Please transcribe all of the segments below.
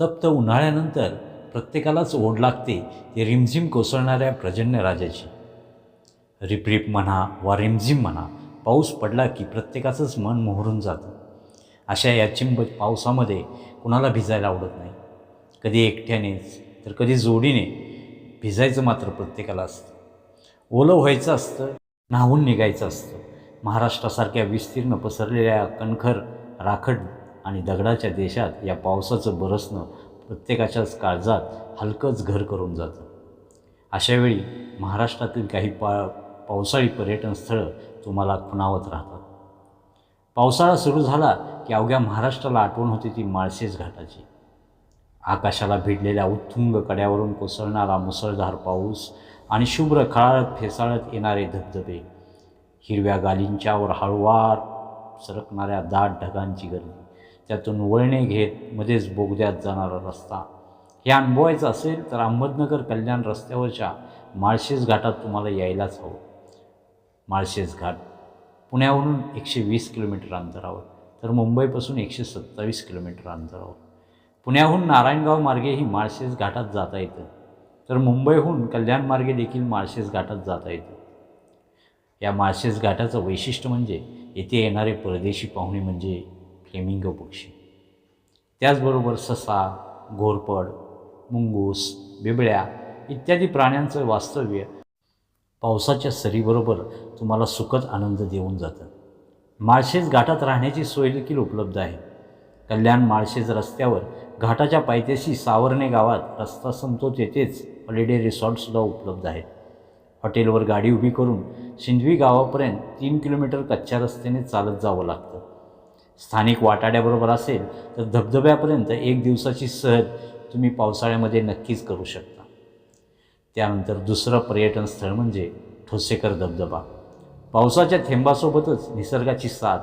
तप्त उन्हाळ्यानंतर प्रत्येकालाच ओढ लागते ती रिमझिम कोसळणाऱ्या प्रजन्य राजाची. रिपरिप म्हणा वा रिमझिम म्हणा पाऊस पडला की प्रत्येकाचंच मन मोहरून जातं. अशा या चिंब पावसामध्ये कुणाला भिजायला आवडत नाही. कधी एकट्यानेच तर कधी जोडीने भिजायचं मात्र प्रत्येकाला असतं. ओलं व्हायचं असतं न्हावून निघायचं असतं. महाराष्ट्रासारख्या विस्तीर्ण पसरलेल्या कणखर राखड आणि दगडाच्या देशात या पावसाचं बरसणं प्रत्येकाच्याच काळजात हलकंच घर करून जातं. अशावेळी महाराष्ट्रातील काही पा पावसाळी पर्यटन स्थळं तुम्हाला खुणावत राहतात. पावसाळा सुरू झाला की अवघ्या महाराष्ट्राला आठवण होते ती माळशेज घाटाची. आकाशाला भिडलेल्या उत्तुंग कड्यावरून कोसळणारा मुसळधार पाऊस आणि शुभ्र खळाळत फेसाळत येणारे धबधबे हिरव्या गालींच्यावर हळुवार सरकणाऱ्या दाट ढगांची गर्दी त्यातून वळणे घेत मध्येच बोगद्यात जाणारा रस्ता. हे अनुभवायचं असेल तर अहमदनगर कल्याण रस्त्यावरच्या माळशेज घाटात तुम्हाला यायलाच हवं. माळशेज घाट. पुण्यावरून एकशे वीस किलोमीटर अंतरावर. तर मुंबईपासून एकशे सत्तावीस किलोमीटर अंतरावर. पुण्याहून नारायणगाव मार्गे ही माळशेज घाटात जाता येतं. तर मुंबईहून कल्याण मार्गे देखील माळशेज घाटात जाता येतं. या माळशेज घाटाचं वैशिष्ट्य म्हणजे येथे येणारे परदेशी पाहुणे म्हणजे फ्लेमिंगो पक्षी. त्याचबरोबर ससा घोरपड मुंगूस बिबळ्या इत्यादी प्राण्यांचं वास्तव्य पावसाच्या सरीबरोबर तुम्हाला सुखद आनंद देऊन जातं. माळशेज घाटात राहण्याची सोय देखील उपलब्ध आहे. कल्याण माळशेज रस्त्यावर घाटाच्या पायथ्याशी सावरणे गावात रस्ता संपतो तेथेच हॉलिडे रिसॉर्टसुद्धा उपलब्ध आहेत हॉटेलवर गाडी उभी करून शिंदवी गावापर्यंत तीन किलोमीटर कच्च्या रस्त्याने चालत जावं लागतं. स्थानिक वाटाड्याबरोबर असेल तर धबधब्यापर्यंत एक दिवसाची सहल तुम्ही पावसाळ्यामध्ये नक्कीच करू शकता. त्यानंतर दुसरं पर्यटन स्थळ म्हणजे ठोसेकर धबधबा. पावसाच्या थेंबासोबतच निसर्गाची साथ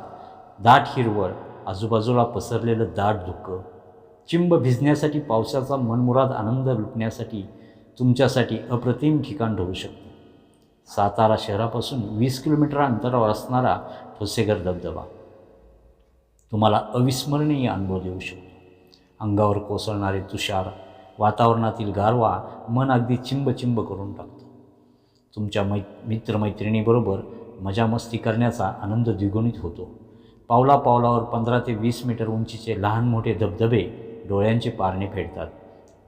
दाट हिरवळ आजूबाजूला पसरलेलं दाट धुकं चिंब भिजण्यासाठी पावसाचा मनमुराद आनंद लुटण्यासाठी तुमच्यासाठी अप्रतिम ठिकाण ठरू शकतं. सातारा शहरापासून वीस किलोमीटर अंतरावर असणारा ठोसेगर धबधबा. तुम्हाला अविस्मरणीय अनुभव देऊ शकतो. अंगावर कोसळणारे तुषार वातावरणातील गारवा मन अगदी चिंबचिंब करून टाकतो. तुमच्या मै मित्रमैत्रिणीबरोबर मजामस्ती करण्याचा आनंद द्विगुणित होतो. पावला पावलावर पंधरा ते वीस मीटर उंचीचे लहान मोठे धबधबे डोळ्यांचे पारणे फेडतात.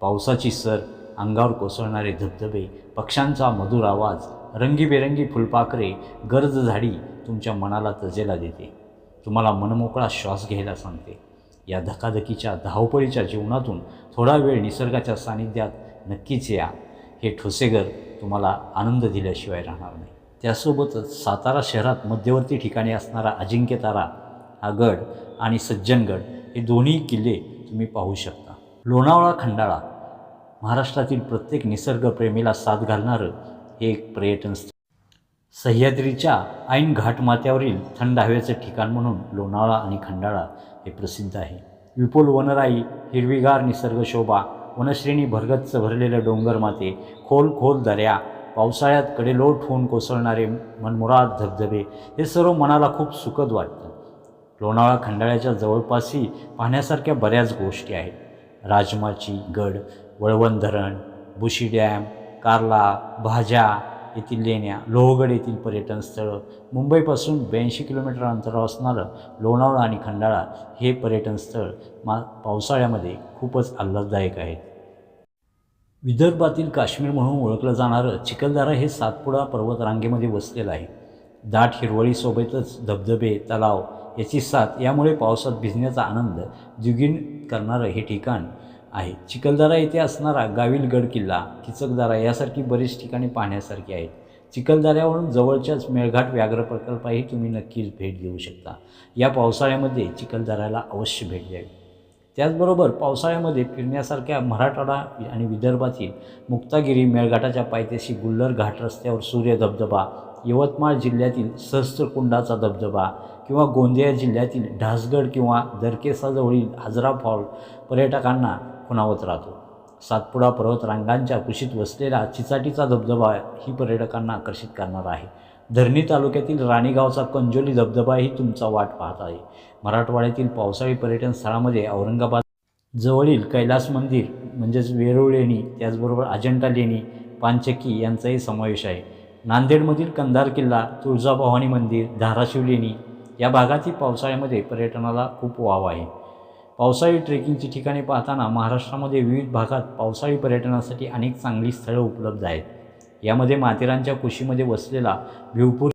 पावसाची सर अंगावर कोसळणारे धबधबे पक्ष्यांचा मधुर आवाज रंगीबेरंगी फुलपाखरे गर्द झाडी तुमच्या मनाला तजेला देते. तुम्हाला मनमोकळा श्वास घ्यायला सांगते. या धकाधकीच्या धावपळीच्या जीवनातून थोडा वेळ निसर्गाच्या सानिध्यात नक्कीच या. हे ठोसेघर तुम्हाला आनंद दिल्याशिवाय राहणार नाही. त्यासोबतच सातारा शहरात मध्यवर्ती ठिकाणी असणारा अजिंक्यतारा हा गड आणि सज्जनगड हे दोन्ही किल्ले तुम्ही पाहू शकता. लोणावळा खंडाळा महाराष्ट्रातील प्रत्येक निसर्गप्रेमीला साथ घालणारं हे एक पर्यटन स्थळ सह्याद्रीच्या ऐन घाटमाथ्यावरील थंड हवेचं ठिकाण म्हणून लोणावळा आणि खंडाळा हे प्रसिद्ध आहे. विपुल वनराई हिरवीगार निसर्गशोभा वनश्रेणी भरगच्च भरलेलं डोंगरमाते खोल खोल दऱ्या पावसाळ्यात कडेलोट होऊन कोसळणारे मनमुराद धबधबे हे सर्व मनाला खूप सुखद वाटतं. लोणावळा खंडाळ्याच्या जवळपासही पाहण्यासारख्या बऱ्याच गोष्टी आहेत. राजमाची गड वळवण धरण बुशी डॅम कार्ला भाज्या येथील लेण्या लोहगड येथील पर्यटन स्थळं मुंबईपासून ब्याऐंशी किलोमीटर अंतरावर असणारं लोणावळा आणि खंडाळा हे पर्यटन स्थळ मा पावसाळ्यामध्ये खूपच आल्हाददायक आहेत. विदर्भातील काश्मीर म्हणून ओळखलं जाणारं चिखलदरा हे सातपुडा पर्वतरांगेमध्ये वसलेलं आहे. दाट हिरवळीसोबतच धबधबे तलाव याची साथ यामुळे पावसात भिजण्याचा आनंद द्विगीण करणारं हे ठिकाण आहे. चिखलदरा येथे असणारा गावील गड किल्ला किचकदरा यासारखी बरीच ठिकाणी पाहण्यासारखी आहेत. चिखलदऱ्यावरून जवळच्याच मेळघाट व्याघ्र प्रकल्पाही तुम्ही नक्कीच भेट देऊ शकता. या पावसाळ्यामध्ये चिखलदऱ्याला अवश्य भेट द्यावी. त्याचबरोबर पावसाळ्यामध्ये फिरण्यासारख्या मराठवाडा आणि विदर्भातील मुक्तागिरी मेळघाटाच्या पायथ्याशी गुल्लर घाट रस्त्यावर सूर्य धबधबा यवतमाळ जिल्ह्यातील सहस्त्रकुंडाचा धबधबा किंवा गोंदिया जिल्ह्यातील ढासगड किंवा दरकेसाजवळील हजरा फॉल पर्यटकांना खुणावत राहतो. सातपुडा पर्वत रांगांच्या कुशीत वसलेला चिचाटीचा धबधबा ही पर्यटकांना आकर्षित करणार आहे. धरणी तालुक्यातील राणीगावचा कंजोली धबधबाही तुमचा वाट पाहत आहे. मराठवाड्यातील पावसाळी पर्यटन स्थळामध्ये औरंगाबाद जवळील कैलास मंदिर म्हणजेच वेरूळ लेणी त्याचबरोबर अजंठा लेणी पानचक्की यांचाही समावेश आहे. नांदेडमधील कंधार किल्ला तुळजाभवानी मंदिर धाराशिव लेणी या भागातील पावसाळ्यामध्ये पर्यटनाला खूप वाव आहे. पावसाळी ट्रेकिंगची ठिकाणे पाहताना महाराष्ट्रामध्ये विविध भागात पावसाळी पर्यटनासाठी अनेक चांगली स्थळं उपलब्ध आहेत. यामध्ये माथेरानच्या कुशीमध्ये वसलेला भिवपूर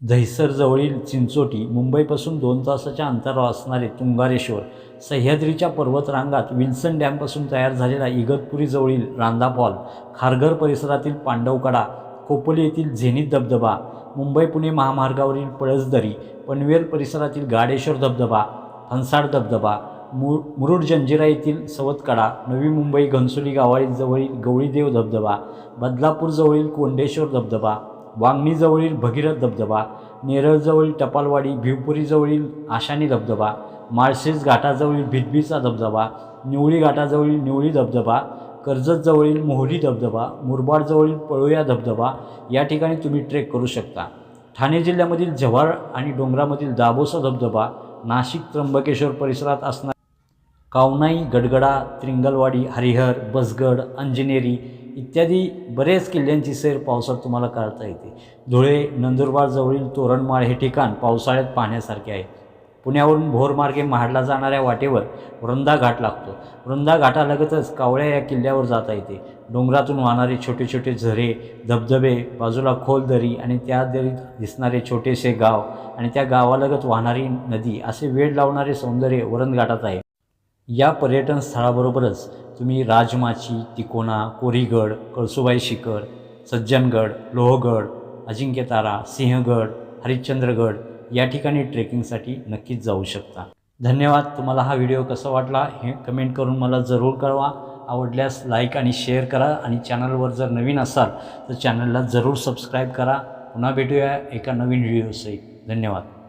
दहिसरजवळील चिंचोटी मुंबईपासून दोन तासाच्या अंतरावर असणारे तुंगारेश्वर सह्याद्रीच्या पर्वतरांगात विल्सन डॅमपासून तयार झालेला इगतपुरीजवळील रांदा फॉल खारघर परिसरातील पांडवकडा खोपोली येथील झेनित धबधबा मुंबई पुणे महामार्गावरील पळसदरी पनवेल परिसरातील गाडेश्वर धबधबा फनसाड धबधबा मु मुरुड जंजिरा येथील सवतकडा नवी मुंबई घनसोली गावाजवळील गवळीदेव धबधबा बदलापूरजवळील कोंडेश्वर धबधबा वांगणीजवळील भगीरथ धबधबा नेरळजवळील टपालवाडी भिवपुरीजवळील आशानी धबधबा माळशेज घाटाजवळील भिदबीचा धबधबा निवळी घाटाजवळील निवळी धबधबा कर्जतजवळील मोहरी धबधबा मुरबाडजवळील पळोया धबधबा या ठिकाणी तुम्ही ट्रेक करू शकता. ठाणे जिल्ह्यामधील जव्हार आणि डोंगरामधील दाबोसा धबधबा नाशिक त्र्यंबकेश्वर परिसरात असणार कावनाई गडगडा त्रिंगलवाडी हरिहर बसगड अंजनेरी इत्यादी बरेच किल्ल्यांची सैर पावसात तुम्हाला करता येते. धुळे नंदुरबारजवळील तोरणमाळ हे ठिकाण पावसाळ्यात पाहण्यासारखे आहे. पुण्यावरून भोरमार्गे महाडला जाणाऱ्या वाटेवर वृंदा घाट लागतो. वृंदा घाटालगतच कावळ्या या किल्ल्यावर जाता येते. डोंगरातून वाहणारे छोटे छोटे झरे धबधबे बाजूला खोल दरी आणि त्या दरीत दिसणारे छोटेसे गाव आणि त्या गावालगत वाहणारी नदी असे वेळ लावणारे सौंदर्य वरणघाटात आहे. या पर्यटन स्थळाबरोबरच तुम्ही राजमाची तिकोना कोरीगड कळसुबाई शिखर सज्जनगड लोहगड अजिंक्यतारा सिंहगड हरिश्चंद्रगड या ठिकाणी ट्रेकिंगसाठी नक्कीच जाऊ शकता. धन्यवाद. तुम्हाला हा व्हिडिओ कसा वाटला हे कमेंट करून मला जरूर कळवा. आवडल्यास लाईक आणि शेअर करा आणि चॅनलवर जर नवीन असाल तर चॅनलला जरूर सबस्क्राईब करा. पुन्हा भेटूया एका नवीन व्हिडिओसहित धन्यवाद.